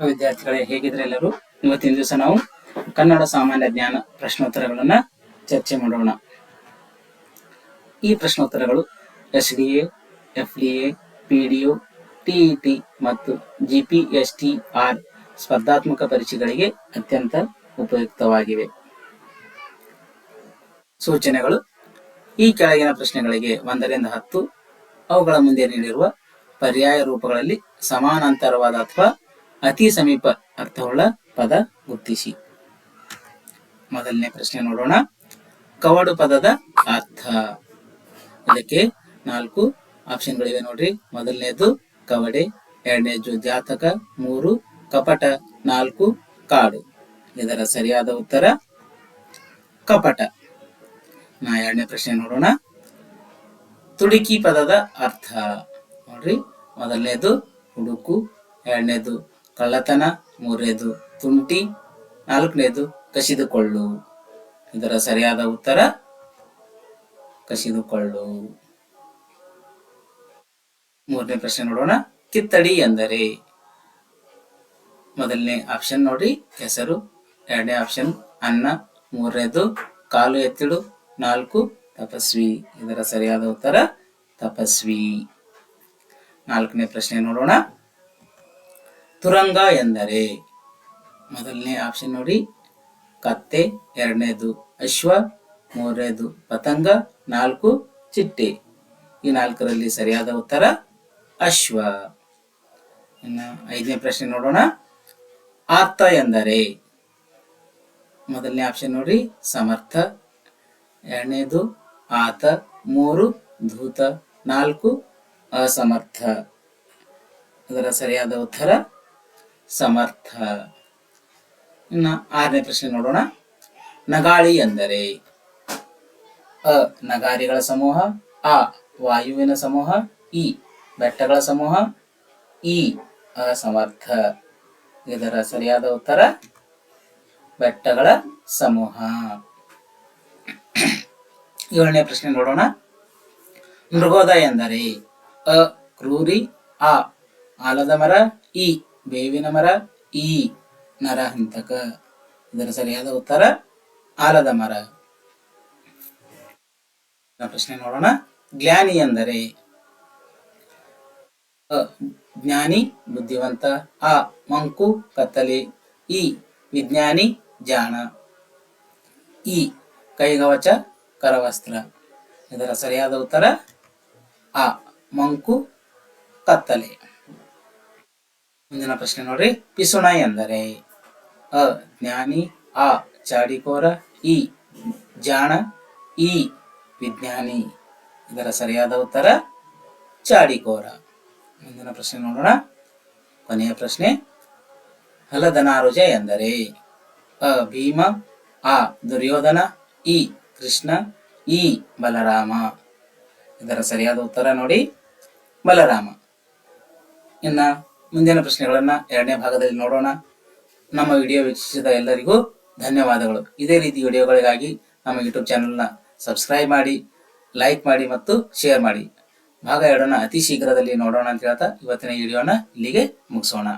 ವಿದ್ಯಾರ್ಥಿಗಳೇ ಹೇಗಿದ್ರೆ ಎಲ್ಲರೂ? ಇವತ್ತಿನ ದಿವಸ ನಾವು ಕನ್ನಡ ಸಾಮಾನ್ಯ ಜ್ಞಾನ ಪ್ರಶ್ನೋತ್ತರಗಳನ್ನ ಚರ್ಚೆ ಮಾಡೋಣ. ಈ ಪ್ರಶ್ನೋತ್ತರಗಳು S D F D A P TET ಮತ್ತು ಜಿ ಪಿ ಆರ್ ಸ್ಪರ್ಧಾತ್ಮಕ ಪರೀಕ್ಷೆಗಳಿಗೆ ಅತ್ಯಂತ ಉಪಯುಕ್ತವಾಗಿವೆ. ಸೂಚನೆಗಳು. ಈ ಕೆಳಗಿನ ಪ್ರಶ್ನೆಗಳಿಗೆ ಒಂದರಿಂದ ಹತ್ತು ಅವುಗಳ ಮುಂದೆ ನೀಡಿರುವ ಪರ್ಯಾಯ ರೂಪಗಳಲ್ಲಿ ಸಮಾನಾಂತರವಾದ ಅಥವಾ ಅತಿ ಸಮೀಪ ಅರ್ಥವುಳ್ಳ ಪದ ಗುರ್ತಿಸಿ. ಮೊದಲನೇ ಪ್ರಶ್ನೆ ನೋಡೋಣ. ಕವಡು ಪದದ ಅರ್ಥ. ಇದಕ್ಕೆ ನಾಲ್ಕು ಆಪ್ಷನ್ಗಳಿವೆ ನೋಡ್ರಿ. ಮೊದಲನೇದು ಕವಡೆ, ಎರಡನೇದು ಜಾತಕ, ಮೂರು ಕಪಟ, ನಾಲ್ಕು ಕಾಡು. ಇದರ ಸರಿಯಾದ ಉತ್ತರ ಕಪಟ. ನಾ ಎರಡನೇ ಪ್ರಶ್ನೆ ನೋಡೋಣ. ತುಡುಕಿ ಪದದ ಅರ್ಥ. ನೋಡ್ರಿ. ಮೊದಲನೇದು ಹುಡುಕು, ಎರಡನೇದು ಕಳ್ಳತನ, ಮೂರನೇದು ತುಂಟಿ, ನಾಲ್ಕನೇದು ಕಸಿದುಕೊಳ್ಳು. ಇದರ ಸರಿಯಾದ ಉತ್ತರ ಕಸಿದುಕೊಳ್ಳು. ಮೂರನೇ ಪ್ರಶ್ನೆ ನೋಡೋಣ. ಕಿತ್ತಡಿ ಎಂದರೆ? ಮೊದಲನೇ ಆಪ್ಷನ್ ನೋಡಿ. ಹೆಸರು. ಎರಡನೇ ಆಪ್ಷನ್ ಅನ್ನ. ಮೂರನೇದು ಕಾಲು ಎತ್ತಿಡು. ನಾಲ್ಕು ತಪಸ್ವಿ. ಇದರ ಸರಿಯಾದ ಉತ್ತರ ತಪಸ್ವಿ. ನಾಲ್ಕನೇ ಪ್ರಶ್ನೆ ನೋಡೋಣ. ತುರಂಗ ಎಂದರೆ ಮೊದಲನೇ ಆಪ್ಷನ್ ನೋಡಿ. ಕತ್ತೆ, ಎರಡನೇದು ಅಶ್ವ, ಮೂರನೇದು ಪತಂಗ, ನಾಲ್ಕು ಚಿಟ್ಟೆ. ಈ ನಾಲ್ಕರಲ್ಲಿ ಸರಿಯಾದ ಉತ್ತರ ಅಶ್ವ. ಇನ್ನು ಐದನೇ ಪ್ರಶ್ನೆ ನೋಡೋಣ. ಆತ ಎಂದರೆ ಮೊದಲನೇ ಆಪ್ಷನ್ ನೋಡಿ, ಸಮರ್ಥ. ಎರಡನೇದು ಆತ, ಮೂರು ಧೂತ, ನಾಲ್ಕು ಅಸಮರ್ಥ. ಅದರ ಸರಿಯಾದ ಉತ್ತರ ಸಮರ್ಥ. ಇನ್ನು ಆರನೇ ಪ್ರಶ್ನೆ ನೋಡೋಣ. ನಗಾಳಿ ಎಂದರೆ? ಅ, ನಗಾರಿಗಳ ಸಮೂಹ, ಆ, ವಾಯುವಿನ ಸಮೂಹ ಇ ಬೆಟ್ಟಗಳ ಸಮೂಹ ಇ ಅಸಮರ್ಥ. ಇದರ ಸರಿಯಾದ ಉತ್ತರ, ಬೆಟ್ಟಗಳ ಸಮೂಹ. ಏಳನೇ ಪ್ರಶ್ನೆ ನೋಡೋಣ. ಮೃಗೋದ ಎಂದರೆ? ಅ, ಕ್ರೂರಿ, ಆ, ಆಲದ ಮರ ಇ ಬೇವಿನ ಮರ, ಈ ನರಹಂತಕ ಇದರ ಸರಿಯಾದ ಉತ್ತರ, ಆಲದ ಮರ. ಪ್ರಶ್ನೆ ನೋಡೋಣ. ಜ್ಞಾನಿ ಎಂದರೆ? ಜ್ಞಾನಿ, ಬುದ್ಧಿವಂತ. ಆ ಮಂಕು, ಕತ್ತಲೆ. ಈ ವಿಜ್ಞಾನಿ, ಜಾಣ. ಈ ಕೈಗವಚ, ಕರವಸ್ತ್ರ. ಇದರ ಸರಿಯಾದ ಉತ್ತರ ಆ ಮಂಕು, ಕತ್ತಲೆ. ಮುಂದಿನ ಪ್ರಶ್ನೆ ನೋಡ್ರಿ ಪಿಸುಣ ಎಂದರೆ, ಅ, ಜ್ಞಾನಿ, ಆ, ಚಾಡಿಕೋರ ಇ ಜಾಣ ಇ ವಿಜ್ಞಾನಿ. ಇದರ ಸರಿಯಾದ ಉತ್ತರ, ಚಾಡಿಕೋರ. ಮುಂದಿನ ಪ್ರಶ್ನೆ ನೋಡೋಣ. ಕೊನೆಯ ಪ್ರಶ್ನೆ, ಹಲದನಾರುಜ ಎಂದರೆ, ಅ, ಭೀಮ, ಆ, ದುರ್ಯೋಧನ ಇ ಕೃಷ್ಣ ಇ ಬಲರಾಮ. ಇದರ ಸರಿಯಾದ ಉತ್ತರ ನೋಡಿ, ಬಲರಾಮ. ಇನ್ನ ಮುಂದಿನ ಪ್ರಶ್ನೆಗಳನ್ನ ಎರಡನೇ ಭಾಗದಲ್ಲಿ ನೋಡೋಣ. ನಮ್ಮ ವಿಡಿಯೋ ವೀಕ್ಷಿಸಿದ ಎಲ್ಲರಿಗೂ ಧನ್ಯವಾದಗಳು. ಇದೇ ರೀತಿ ವಿಡಿಯೋಗಳಿಗಾಗಿ ನಮ್ಮ ಯೂಟ್ಯೂಬ್ ಚಾನೆಲ್ನ ಸಬ್ಸ್ಕ್ರೈಬ್ ಮಾಡಿ, ಲೈಕ್ ಮಾಡಿ ಮತ್ತು ಶೇರ್ ಮಾಡಿ. ಭಾಗ ಎರಡನ್ನ ಅತಿ ಶೀಘ್ರದಲ್ಲಿ ನೋಡೋಣ ಅಂತ ಹೇಳ್ತಾ ಇವತ್ತಿನ ವಿಡಿಯೋನ ಇಲ್ಲಿಗೆ ಮುಗಿಸೋಣ.